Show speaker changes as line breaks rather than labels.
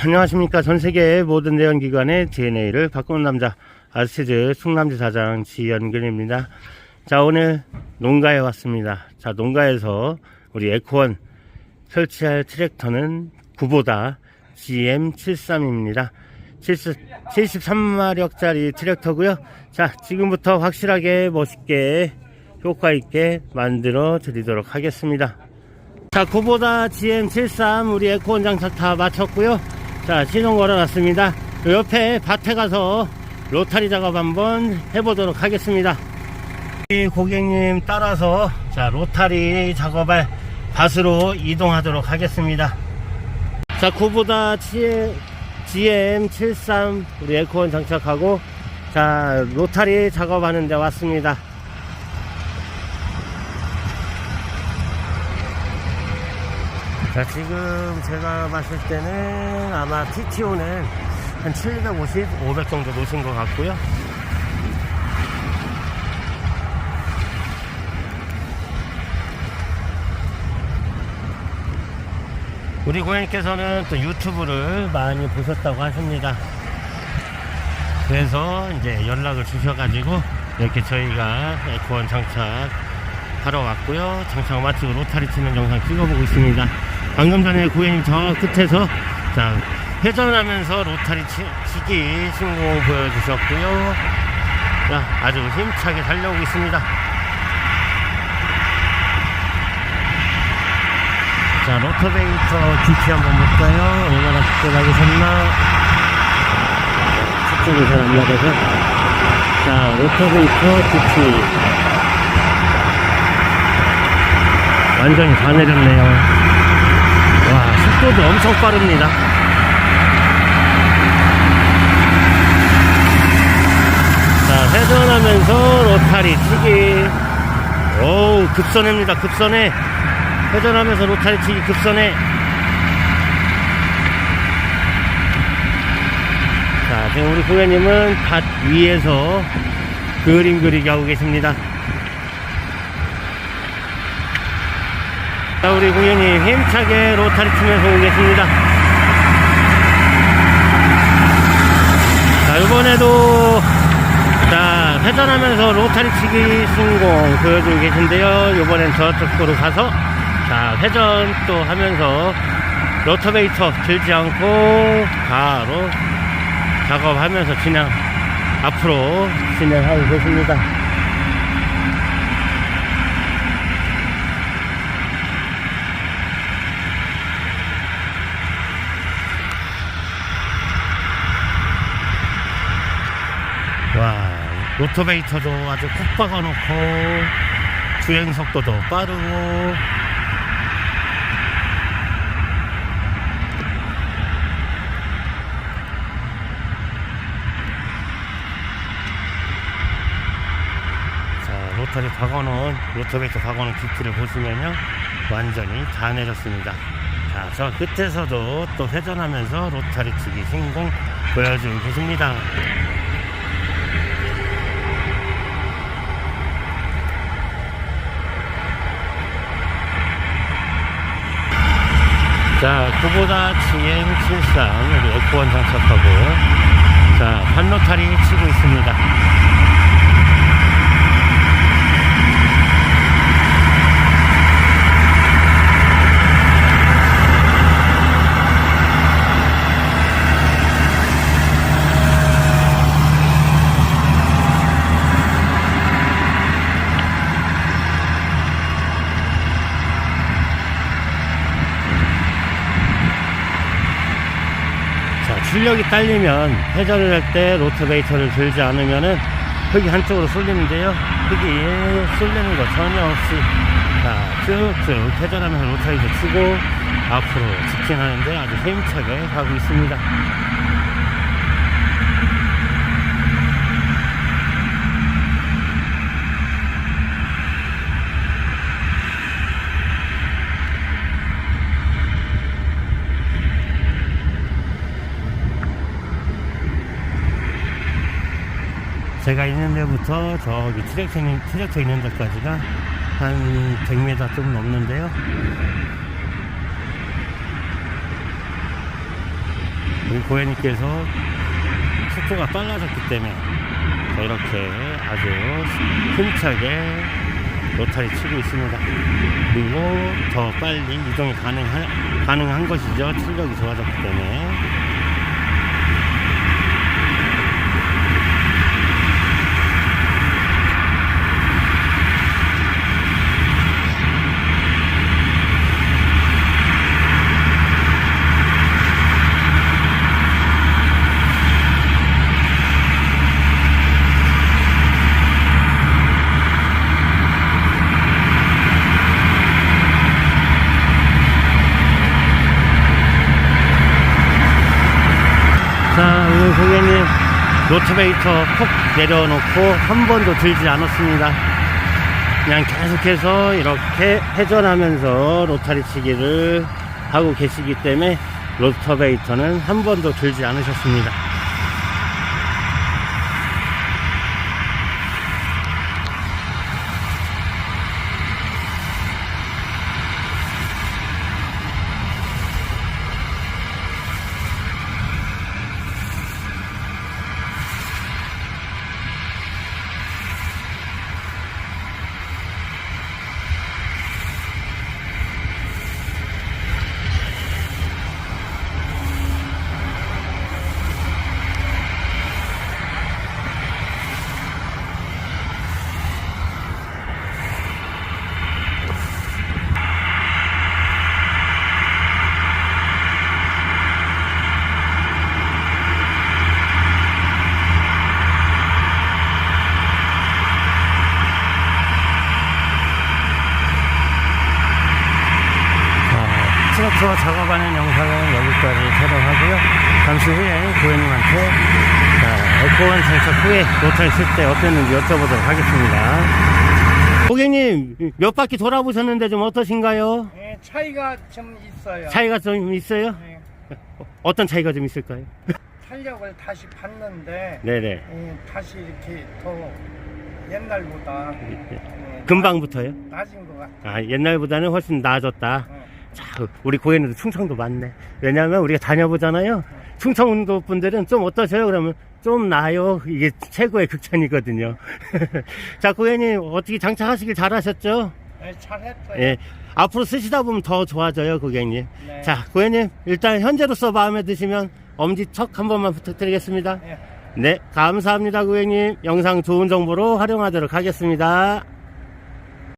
안녕하십니까. 전 세계 모든 내연기관의 DNA를 바꾸는 남자, 아스테즈 충남지 사장 지연근입니다. 자, 오늘 농가에 왔습니다. 자, 농가에서 우리 에코원 설치할 트랙터는 구보다 GM73입니다. 73마력짜리 트랙터고요 자, 지금부터 확실하게 멋있게 효과 있게 만들어 드리도록 하겠습니다. 자, 구보다 GM73 우리 에코원 장착 다 마쳤고요. 자, 시동 걸어놨습니다. 요 옆에 밭에 가서 로타리 작업 한번 해보도록 하겠습니다. 이 고객님 따라서 자, 로타리 작업할 밭으로 이동하도록 하겠습니다. 자, 구보다 GM73 우리 에코원 장착하고 자, 로타리 작업하는 데 왔습니다. 자, 지금 제가 봤을 때는 아마 TTO는 한 750, 500 정도 놓으신 것 같고요. 우리 고객님께서는 또 유튜브를 많이 보셨다고 하십니다. 그래서 이제 연락을 주셔가지고 이렇게 저희가 에코원 장착 하러 왔고요. 장착 마치고 로타리 치는 영상 찍어보고 있습니다. 방금 전에 고객님 저 끝에서 자 회전하면서 로타리 치, 치기 신공 보여주셨고요. 자 아주 힘차게 달려오고 있습니다. 자 로터베이터 기치 한번 볼까요? 얼마나 특별하게 섰나? 초점이 잘 안 나가서 자 로터베이터 기치 완전히 다 내렸네요. 와, 속도도 엄청 빠릅니다. 자, 회전하면서 로타리 치기. 오우, 급선회입니다. 급선회. 회전하면서 로타리 치기 급선회. 자, 지금 우리 고객님은 밭 위에서 그림 그리기 하고 계십니다. 자, 우리 고객님 힘차게 로타리 치면서 오고 계십니다. 자, 이번에도 자, 회전하면서 로타리 치기 신공 보여주고 계신데요. 이번엔 저쪽으로 가서 자, 회전 또 하면서 로터베이터 들지 않고 바로 작업하면서 진행 앞으로 진행하고 계십니다. 로토베이터도 아주 콕 박아놓고 주행 속도도 빠르고 자, 로터리 박아놓은 로토베이터 박아놓은 깊이를 보시면요 완전히 다 내렸습니다. 자, 저 끝에서도 또 회전하면서 로타리 치기 신공 보여주고 계십니다. 자, 구보다 GM73 우리 F1 장착하고 자, 반로타리 치고 있습니다. 자, 출력이 딸리면 회전을 할 때 로터베이터를 들지 않으면은 흙이 한쪽으로 쏠리는데요. 흙이 쏠리는 거 전혀 없이 자, 쭉쭉 회전하면서 로터베이터 치고 앞으로 직진하는데 아주 힘차게 가고 있습니다. 제가 있는 데부터 저기 트랙터 있는, 트랙터 있는 데까지가 한 100m 좀 넘는데요. 우리 고객님께서 속도가 빨라졌기 때문에 자, 이렇게 아주 힘차게 로타리 치고 있습니다. 그리고 더 빨리 이동이 가능한, 가능한 것이죠. 출력이 좋아졌기 때문에. 고객님, 노트베이터 콕 내려놓고 한 번도 들지 않았습니다. 그냥 계속해서 이렇게 회전하면서 로타리 치기를 하고 계시기 때문에 로터베이터는 한 번도 들지 않으셨습니다. 자, 트로트와 작업하는 영상은 여기까지 촬영하고요. 잠시 후에 고객님한테 자, 에코원 장착 후에 로타리 쓸때 어땠는지 여쭤보도록 하겠습니다. 고객님, 몇 바퀴 돌아보셨는데 좀 어떠신가요?
예, 차이가 좀 있어요.
차이가 좀 있어요?
예,
어떤 차이가 좀 있을까요?
탄력을 다시 봤는데
네네.
예, 다시 이렇게 더 옛날보다 예,
금방부터요?
낮은 것 같아요.
아, 옛날보다는 훨씬 나아졌다.
예.
자, 우리 고객님도 충청도 많네. 왜냐하면 우리가 다녀보잖아요. 충청도 분들은 좀 어떠세요? 그러면 좀 나요. 이게 최고의 극찬이거든요. 자, 고객님 어떻게 장착하시길 잘하셨죠?
예, 잘했어요.
예. 앞으로 쓰시다 보면 더 좋아져요, 고객님.
네.
자, 고객님 일단 현재로서 마음에 드시면 엄지척 한 번만 부탁드리겠습니다.
예.
네, 감사합니다, 고객님. 영상 좋은 정보로 활용하도록 하겠습니다.